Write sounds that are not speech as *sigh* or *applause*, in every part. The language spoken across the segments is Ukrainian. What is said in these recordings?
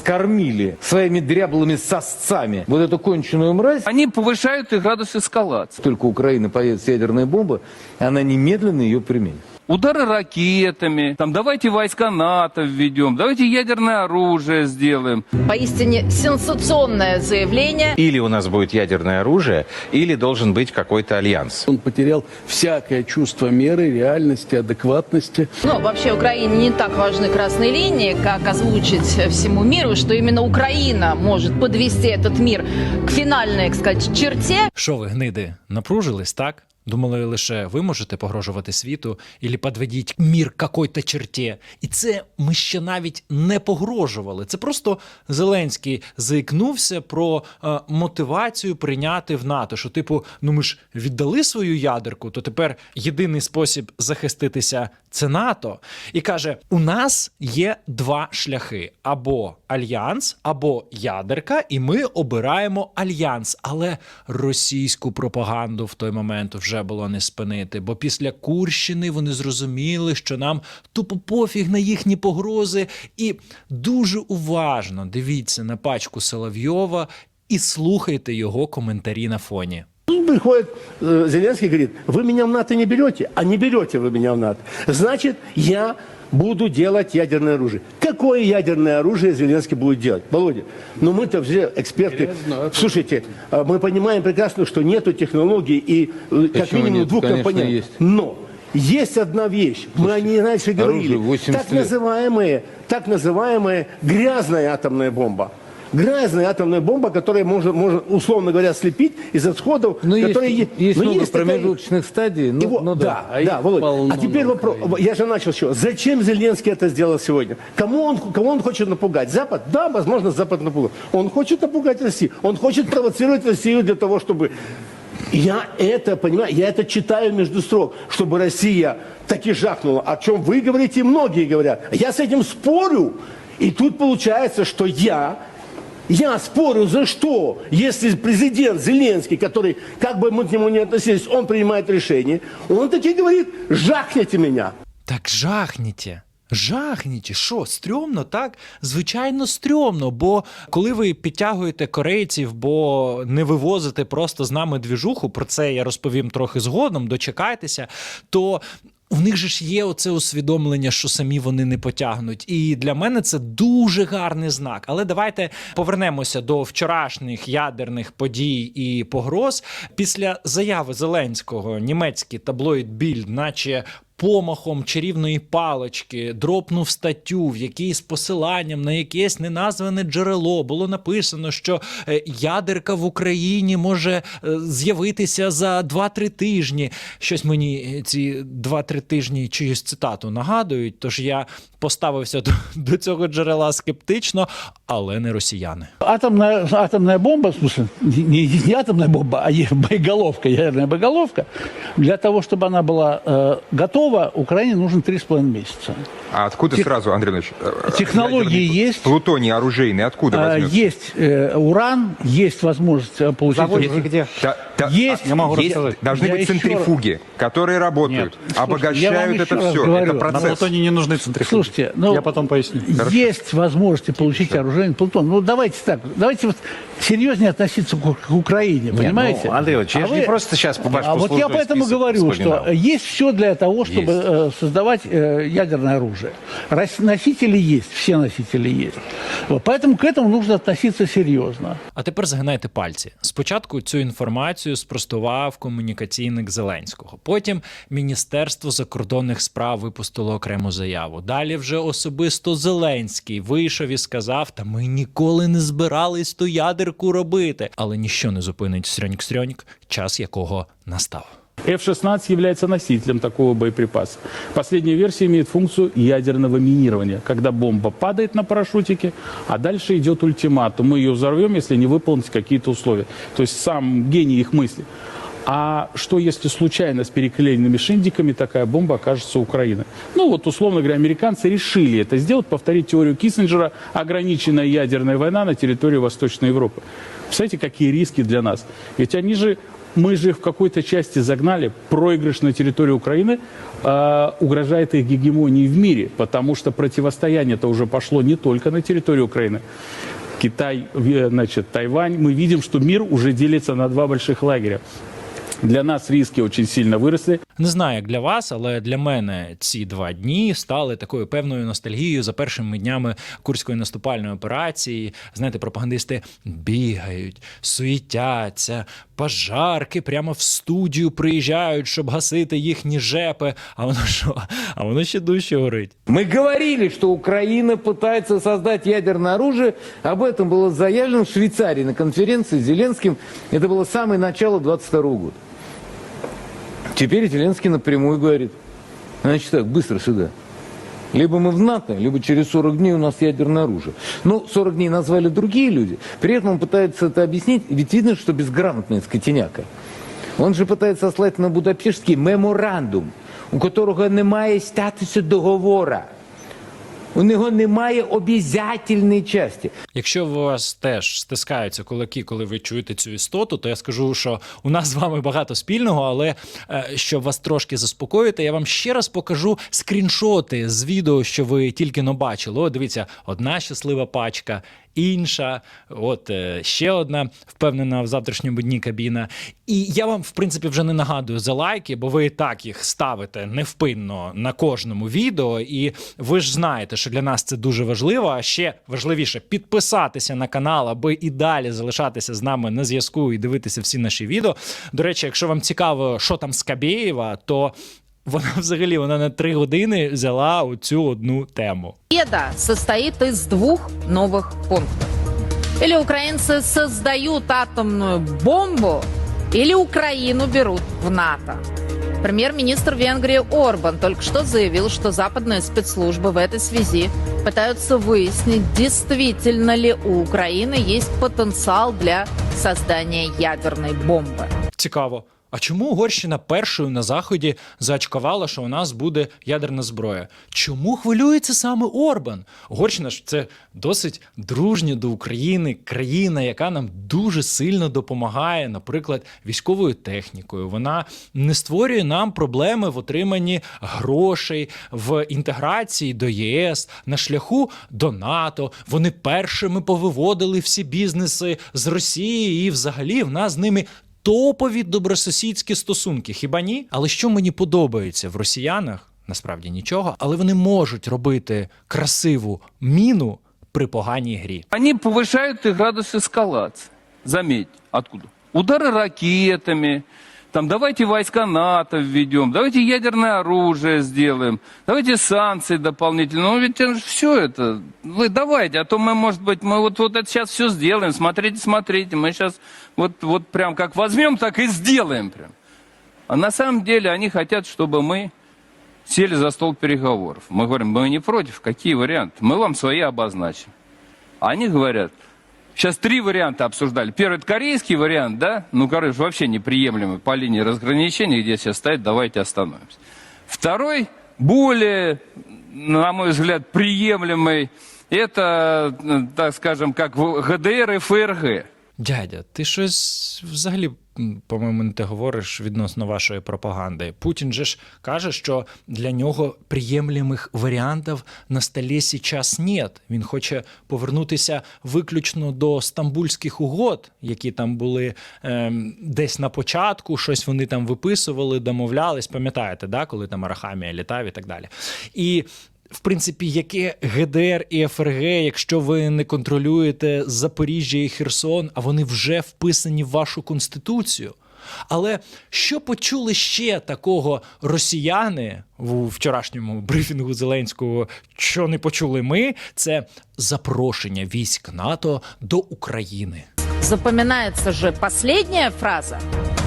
вскормили своими дряблыми сосцами вот эту конченую мразь, Они повышают и градус эскалации. только Украина появится ядерная бомба, она немедленно ее применит. Удары ракетами, там давайте войска НАТО введем, давайте ядерное оружие сделаем. Поистине сенсационное заявление. Или у нас будет ядерное оружие, или должен быть какой-то альянс. Он потерял всякое чувство меры, реальности, адекватности. Но вообще Украине не так важны красные линии, как озвучить всему миру, что именно Украина может подвести этот мир к финальной, так сказать, черте. Що ви, гниди, напружились, так? Думали, лише ви можете погрожувати світу, і подведіть мір какой-то черті. І це ми ще навіть не погрожували. Це просто Зеленський заікнувся про е, мотивацію прийняти в НАТО. Що, типу, ну ми ж віддали свою ядерку, то тепер єдиний спосіб захиститися це НАТО. І каже: у нас є два шляхи: або альянс, або ядерка, і ми обираємо альянс. Але російську пропаганду в той момент вже було не спинити. Бо після Курщини вони зрозуміли, що нам тупо пофіг на їхні погрози. І дуже уважно дивіться на пачку Соловйова і слухайте його коментарі на фоні. Тут приходит э, Зеленский и говорит, вы меня в НАТО не берете, а не берете вы меня в НАТО. Значит, я буду делать ядерное оружие. Какое ядерное оружие Зеленский будет делать? Володя, ну мы-то все эксперты. Слушайте, э, мы понимаем прекрасно, что нету технологий и э, как Почему минимум нет? двух Конечно, компонентов. есть. Но есть одна вещь, мы о ней раньше говорили. 80 так называемая, так называемая грязная атомная бомба. Грязная атомная бомба, которая может, может условно говоря, слепить из отходов, Но которые есть, есть но много есть такая- промежуточных стадий. Ну, его- ну да, да. да, Володь. полно А теперь вопрос. Я же начал с чего. Зачем Зеленский это сделал сегодня? Кому он, кого он хочет напугать? Запад? Да, возможно, Запад напугал. Он хочет напугать Россию. Он хочет провоцировать Россию для того, чтобы... Я это, понимаю, я это читаю между строк, чтобы Россия таки жахнула, о чем вы говорите, и многие говорят. Я с этим спорю. И тут получается, что я я спорю за что? Если президент Зеленский, который, как бы мы к нему ни относились, он принимает решение, он таки говорит, жахните меня. Так жахніте. Жахніті, що стрьомно, так? Звичайно, стрьомно. Бо коли ви підтягуєте корейців, бо не вивозите просто з нами двіжуху, про це я розповім трохи згодом, дочекайтеся, то. в них же ж є оце усвідомлення, що самі вони не потягнуть. І для мене це дуже гарний знак. Але давайте повернемося до вчорашніх ядерних подій і погроз. Після заяви Зеленського німецький таблоїд Більд, наче помахом чарівної палочки дропнув статтю, в якій з посиланням на якесь неназване джерело було написано, що е, ядерка в Україні може е, з'явитися за 2-3 тижні. Щось мені е, ці 2-3 тижні чиюсь цитату нагадують. Тож я поставився до, до цього джерела скептично, але не росіяни. Атомная, атомная бомба, в смысле, не, не- не атомная бомба, а е- боеголовка, *laughs* ядерная боеголовка, для того, чтобы она была э, готова, Украине нужно 3,5 месяца. А откуда Тех- сразу, Андрей Ильич, э, Технологии ядерный есть. Плутоний оружейный откуда А, возьмется? есть э, уран, есть возможность э, получить... Заводите где? Да, да, Есть. а, Я могу есть- рассказать. Должны Я быть центрифуги, которые работают, Слушайте, вам обогащают еще это раз все. говорю. Это На процесс. не нужны центрифуги. Слушайте, ну, Я потом поясню. есть возможности получить оружейный Плутон. Ну, давайте так, давайте вот серьезнее относиться к, к Украине, понимаете? ну, Андрей Ильич, я А же не просто сейчас по ваш А вот я послужной поэтому список говорю, вспоминал. что есть все для того, чтобы Есть. э, создавать э, ядерное оружие. Рос- Носители есть, все носители есть. Вот, поэтому к этому нужно относиться серьезно. А тепер згинайте пальці. Спочатку цю інформацію спростував комунікаційник Зеленського. Потім Міністерство закордонних справ випустило окрему заяву. Далі вже особисто Зеленський вийшов і сказав: Та ми ніколи не збирались ту ядерку робити. Але ніщо не зупинить стрьоньк-стрьоньк, час якого настав. F-16 является носителем такого боеприпаса. Последняя версия имеет функцию ядерного минирования, когда бомба падает на парашютике, а дальше идет ультиматум. Мы ее взорвем, если не выполнить какие-то условия. То есть сам гений их мысли. А что, если случайно с переклеенными шиндиками такая бомба окажется у Украины? Ну вот, условно говоря, американцы решили это сделать, повторить теорию Киссинджера, ограниченная ядерная война на территории Восточной Европы. Представляете, какие риски для нас? Ведь они же, мы же их в какой-то части загнали, проигрыш на территории Украины э, угрожает их гегемонии в мире, потому что противостояние-то уже пошло не только на территории Украины. Китай, э, значит, Тайвань, мы видим, что мир уже делится на два больших лагеря. Для нас риски очень сильно выросли. Не знаю, як для вас, але для мене ці два дні стали такою певною ностальгією за першими днями курської наступальної операції. Знаєте, пропагандисти бігають, суетяться, пожарки прямо в студію приїжджають, щоб гасити їхні жепи. А воно що? А воно ще дужче горить. Мы говорили, что Украина пытается создать ядерное оружие. Об этом было заявлено в Швейцарии на конференции с Зеленским. Это было самое начало 22 года. Теперь Зеленский напрямую говорит, значит так, быстро сюда. Либо мы в НАТО, либо через 40 дней у нас ядерное оружие. Ну, 40 дней назвали другие люди. При этом он пытается это объяснить, ведь видно, что безграмотный скотиняка. Он же пытается сослать на Будапештський меморандум, у которого немає статусу договора. У нього немає обязательної честі. Якщо у вас теж стискаються кулаки, коли ви чуєте цю істоту, то я скажу, що у нас з вами багато спільного, але е, щоб вас трошки заспокоїти, я вам ще раз покажу скріншоти з відео, що ви тільки но бачили. О, дивіться, одна щаслива пачка. Інша, от е, ще одна впевнена в завтрашньому дні кабіна. І я вам, в принципі, вже не нагадую за лайки, бо ви так їх ставите невпинно на кожному відео. І ви ж знаєте, що для нас це дуже важливо. А ще важливіше підписатися на канал, аби і далі залишатися з нами на зв'язку і дивитися всі наші відео. До речі, якщо вам цікаво, що там з Кабєєва, то вона *laughs* взагалі вона на три години взяла оцю одну тему. Победа состоит из двух новых пунктов. Или украинцы создают атомную бомбу, или Украину берут в НАТО. Премьер-министр Венгрии Орбан только что заявил, что западные спецслужбы в этой связи пытаются выяснить, действительно ли у Украины есть потенциал для создания ядерной бомбы. Цікаво. А чому Угорщина першою на заході заочкувала, що у нас буде ядерна зброя? Чому хвилюється саме Орбан? Угорщина ж це досить дружня до України країна, яка нам дуже сильно допомагає, наприклад, військовою технікою. Вона не створює нам проблеми в отриманні грошей, в інтеграції до ЄС, на шляху до НАТО. Вони першими повиводили всі бізнеси з Росії, і взагалі в нас з ними топові добросусідські стосунки. Хіба ні? Але що мені подобається в росіянах? Насправді нічого, але вони можуть робити красиву міну при поганій грі. Они повышают и градус эскалации. Заметь, откуда? Удары ракетами, Там давайте войска НАТО введем, давайте ядерное оружие сделаем, давайте санкции дополнительные. Ну ведь все это, вы давайте, а то мы, может быть, мы вот, вот это сейчас все сделаем, смотрите, смотрите, мы сейчас вот, вот прям как возьмем, так и сделаем прям. А на самом деле они хотят, чтобы мы сели за стол переговоров. Мы говорим, мы не против, какие варианты? Мы вам свои обозначим. А они говорят, сейчас три варианта обсуждали. Первый это корейский вариант, да? Ну, короче, вообще неприемлемый по линии разграничения, где сейчас стоит, давайте остановимся. Второй, более, на мой взгляд, приемлемый, это, э, так скажем, как ГДР и ФРГ. Дядя, ти щось взагалі, по-моєму, не те говориш відносно вашої пропаганди. Путін же ж каже, що для нього приємлемих варіантів на столі сейчас нет. Він хоче повернутися виключно до стамбульських угод, які там були ем, десь на початку, щось вони там виписували, домовлялись. Пам'ятаєте, да, коли там Арахамія літав і так далі. І в принципі, яке ГДР і ФРГ, якщо ви не контролюєте Запоріжжя і Херсон, а вони вже вписані в вашу конституцію. Але що почули ще такого росіяни у вчорашньому брифінгу Зеленського, що не почули ми, це запрошення військ НАТО до України. Запоминается же последняя фраза.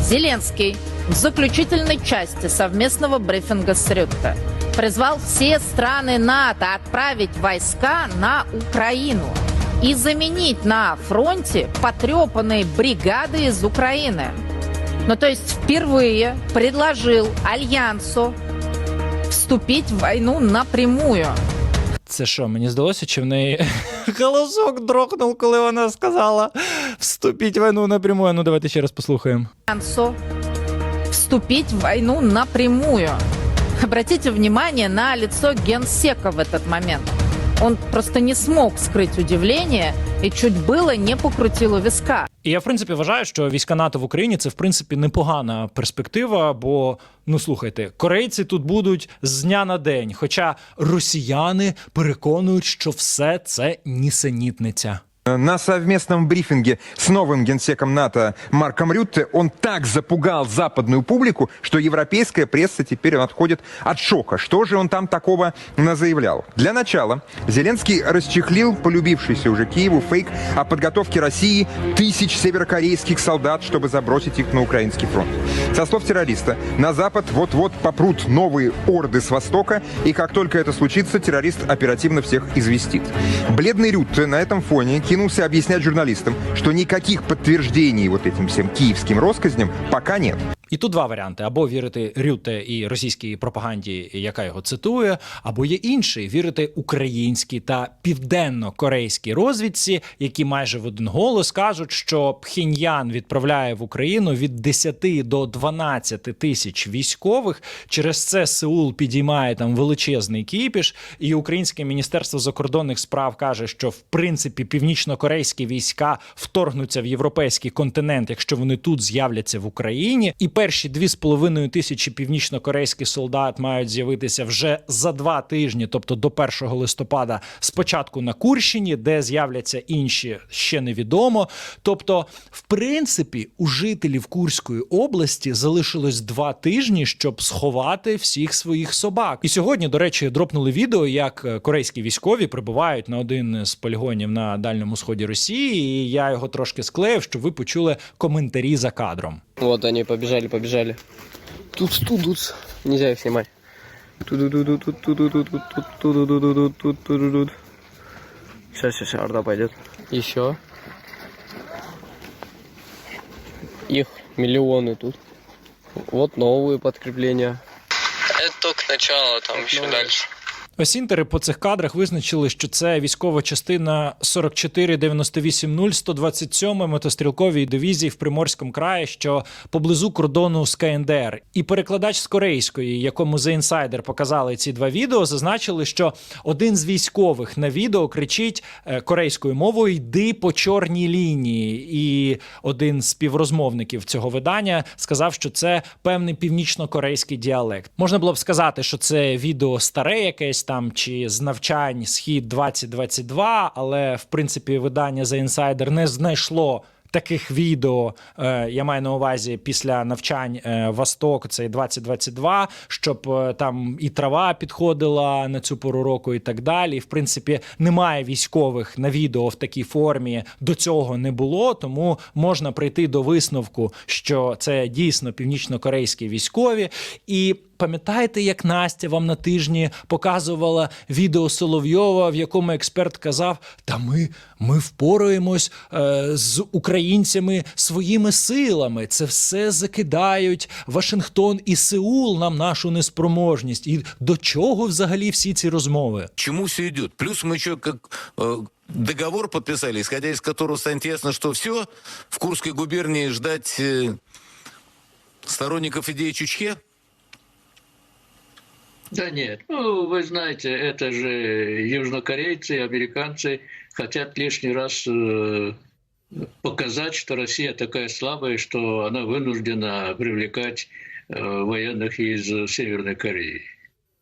Зеленский в заключительной части совместного брифинга с Рютте призвал все страны НАТО отправить войска на Украину и заменить на фронте потрепанные бригады из Украины. Ну, то есть впервые предложил Альянсу вступить в войну напрямую. Це що, мені здалося, чи в неї *laughs* голосок дрогнув, коли вона сказала вступіть в війну напрямую. Ну, давайте ще раз послухаємо. Альянсу вступить в войну напрямую. Обратите внимание на лицо генсека в этот момент. Он просто не смог скрыть удивление и чуть было не покрутил у виска. І я, в принципі, вважаю, що війська НАТО в Україні це в принципі непогана перспектива. Бо ну слухайте, корейці тут будуть з дня на день. Хоча росіяни переконують, що все це нісенітниця. На совместном брифинге с новым генсеком НАТО Марком Рютте он так запугал западную публику, что европейская пресса теперь отходит от шока. Что же он там такого заявлял? Для начала, Зеленский расчехлил полюбившийся уже Киеву фейк о подготовке России тысяч северокорейских солдат, чтобы забросить их на украинский фронт. Со слов террориста, на Запад вот-вот попрут новые орды с Востока, и как только это случится, террорист оперативно всех известит. Бледный Рютте на этом фоне кинулся объяснять журналистам, что никаких подтверждений вот этим всем киевским россказням пока нет. І тут два варіанти: або вірити Рюте і російській пропаганді, яка його цитує, або є інший вірити українській та південно-корейській розвідці, які майже в один голос кажуть, що Пхіньян відправляє в Україну від 10 до 12 тисяч військових. Через це Сеул підіймає там величезний кіпіш, і українське міністерство закордонних справ каже, що в принципі північно-корейські війська вторгнуться в європейський континент, якщо вони тут з'являться в Україні. І перші дві з половиною тисячі північно-корейських солдат мають з'явитися вже за два тижні, тобто до 1 листопада, спочатку на Курщині, де з'являться інші, ще невідомо. Тобто, в принципі, у жителів Курської області залишилось два тижні, щоб сховати всіх своїх собак. І сьогодні, до речі, дропнули відео, як е, корейські військові прибувають на один з полігонів на дальньому сході Росії. І я його трошки склеїв, щоб ви почули коментарі за кадром. Вот они побежали, побежали. Тут, тут, тут. Нельзя их снимать. Сейчас, сейчас, орда пойдет. Еще. Их миллионы тут. Вот новые подкрепления. Это только начало, там еще дальше. Осінтери по цих кадрах визначили, що це військова частина 44980 127 мотострілкової дивізії в Приморському краї, що поблизу кордону з КНДР. І перекладач з корейської, якому The Insider показали ці два відео, зазначили, що один з військових на відео кричить е, корейською мовою Йди по чорній лінії. І один з співрозмовників цього видання сказав, що це певний північно-корейський діалект. Можна було б сказати, що це відео старе якесь там чи з навчань схід 2022, але в принципі видання The Insider не знайшло. Таких відео е, я маю на увазі після навчань е, Восток, це 2022, щоб е, там і трава підходила на цю пору року, і так далі. В принципі, немає військових на відео в такій формі. До цього не було, тому можна прийти до висновку, що це дійсно північно-корейські військові. І пам'ятаєте, як Настя вам на тижні показувала відео Соловйова, в якому експерт казав: Та ми, ми впораємось е, з українцями своїми силами. Це все закидають Вашингтон і Сеул нам нашу неспроможність. І до чого взагалі всі ці розмови? К чему все идет? Плюс мы еще как э, договор подписали, исходя из которого станет ясно, что все, в Курской губернии ждать э, сторонников идеи Чучхе? Да нет, ну вы знаете, это же южнокорейцы, американцы хотят лишний раз э, показать, что Россия такая слабая, что она вынуждена привлекать э, военных из Северной Кореи.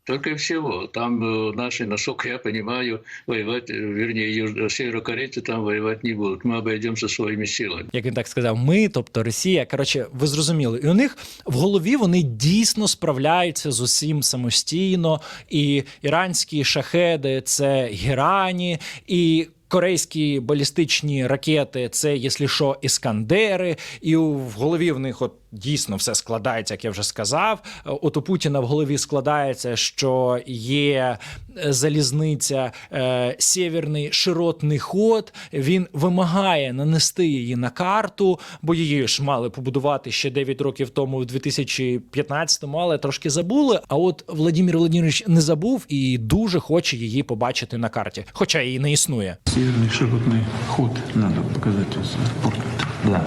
Только и всего. Там э, наши, насколько я понимаю, воевать, э, вернее, юж- северокорейцы там воевать не будут. Мы обойдемся своими силами. як він так сказав, ми, тобто Росія. Коротше, ви зрозуміли. І у них в голові вони дійсно справляються з усім самостійно. І іранські шахеди це герані, і корейські балістичні ракети це, якщо що, іскандери, і у- в голові в них от дійсно все складається, як я вже сказав. Е, От у Путіна в голові складається, що є е, залізниця е, Сєвєрний широтний ход. Він вимагає нанести її на карту, бо її ж мали побудувати ще 9 років тому, в 2015-му, але трошки забули. А от Владимир Владимирович не забув і дуже хоче її побачити на карті, хоча її не існує. Северный широтный ход надо показать из порта. Да.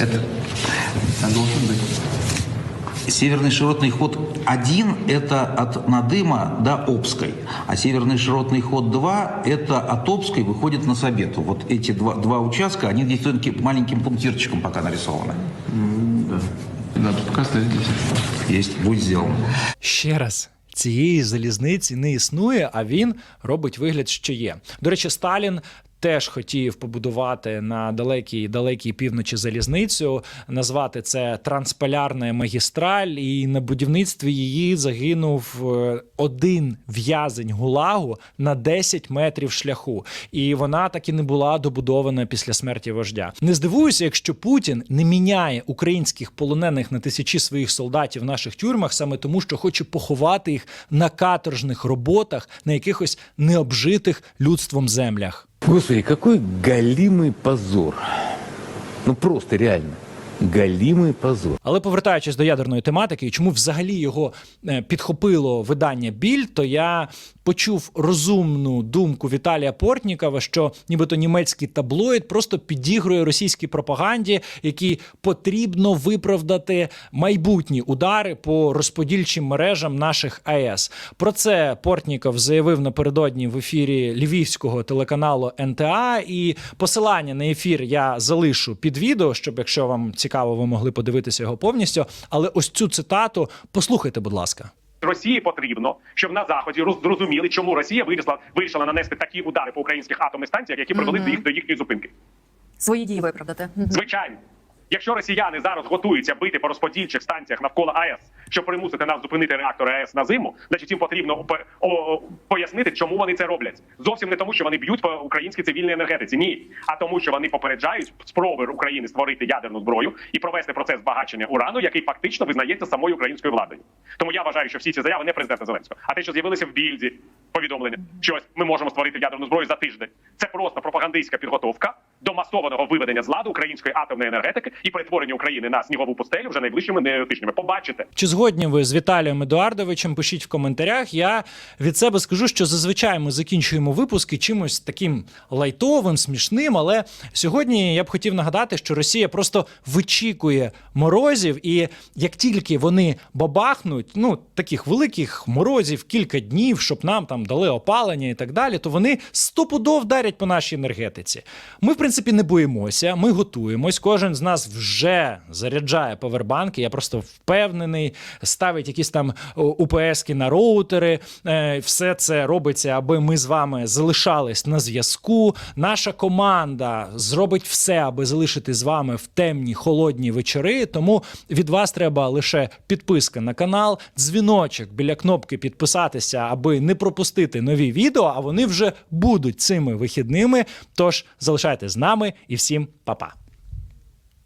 Это должен быть. Северный широтный ход 1 – это от Надыма до Обской, а северный широтный ход 2 – это от Обской выходит на Сабету. Вот эти два, два участка, они здесь только маленьким пунктирчиком пока нарисованы. Да. Да, тут пока стоит здесь. Есть, будет сделано. Ще раз. Цієї залізниці не існує, а він робить вигляд, що є. До речі, Сталін теж хотів побудувати на далекій далекій півночі залізницю, назвати це трансполярна магістраль, і на будівництві її загинув е, один в'язень гулагу на 10 метрів шляху. І вона так і не була добудована після смерті вождя. Не здивуюся, якщо Путін не міняє українських полонених на тисячі своїх солдатів в наших тюрмах саме тому, що хоче поховати їх на каторжних роботах на якихось необжитих людством землях. Господи, какой галимый позор. Ну просто реально. Галимый позор. Але повертаючись до ядерної тематики, і чому взагалі його е, підхопило видання Біль, то я почув розумну думку Віталія Портнікова, що нібито німецький таблоїд просто підігрує російській пропаганді, якій потрібно виправдати майбутні удари по розподільчим мережам наших АЕС. Про це Портніков заявив напередодні в ефірі львівського телеканалу НТА. І посилання на ефір я залишу під відео, щоб якщо вам цікаво, ви могли подивитися його повністю. Але ось цю цитату послухайте, будь ласка. Росії потрібно, щоб на заході роз- зрозуміли, чому Росія вирішила вирішила нанести такі удари по українських атомних станціях, які привели до їх до їхньої зупинки. Свої дії виправдати. Звичайно, якщо росіяни зараз готуються бити по розподільчих станціях навколо АЕС, щоб примусити нас зупинити реактори АЕС на зиму, значить їм потрібно по- пояснити, чому вони це роблять. Зовсім не тому, що вони б'ють по українській цивільній енергетиці. Ні, а тому, що вони попереджають спроби України створити ядерну зброю і провести процес збагачення урану, який фактично визнається самою українською владою. Тому я вважаю, що всі ці заяви не президента Зеленського, а те, що з'явилися в більді повідомлення, що ми можемо створити ядерну зброю за тиждень. Це просто пропагандистська підготовка до масованого виведення з ладу української атомної енергетики і перетворення України на снігову пустелю вже найближчими не- тижнями. Побачите. Чи згодні ви з Віталієм Едуардовичем? Пишіть в коментарях. Я від себе скажу, що зазвичай ми закінчуємо випуски чимось таким лайтовим, смішним. Але сьогодні я б хотів нагадати, що Росія просто вичікує морозів, і як тільки вони бабахнуть, ну таких великих морозів, кілька днів, щоб нам там дали опалення і так далі, то вони стопудов вдарять по нашій енергетиці. Ми, в принципі, не боїмося, ми готуємось. Кожен з нас вже заряджає повербанки. Я просто впевнений, ставить якісь там УПСки на роутери. Е, Все це робиться, аби ми з вами залишались на зв'язку. Наша команда зробить все, аби залишити з вами в темні холодні вечори. Тому від вас треба лише підписка на канал, дзвіночок біля кнопки підписатися, аби не пропустити нові відео. А вони вже будуть цими вихідними. Тож залишайтесь з нами і всім па-па.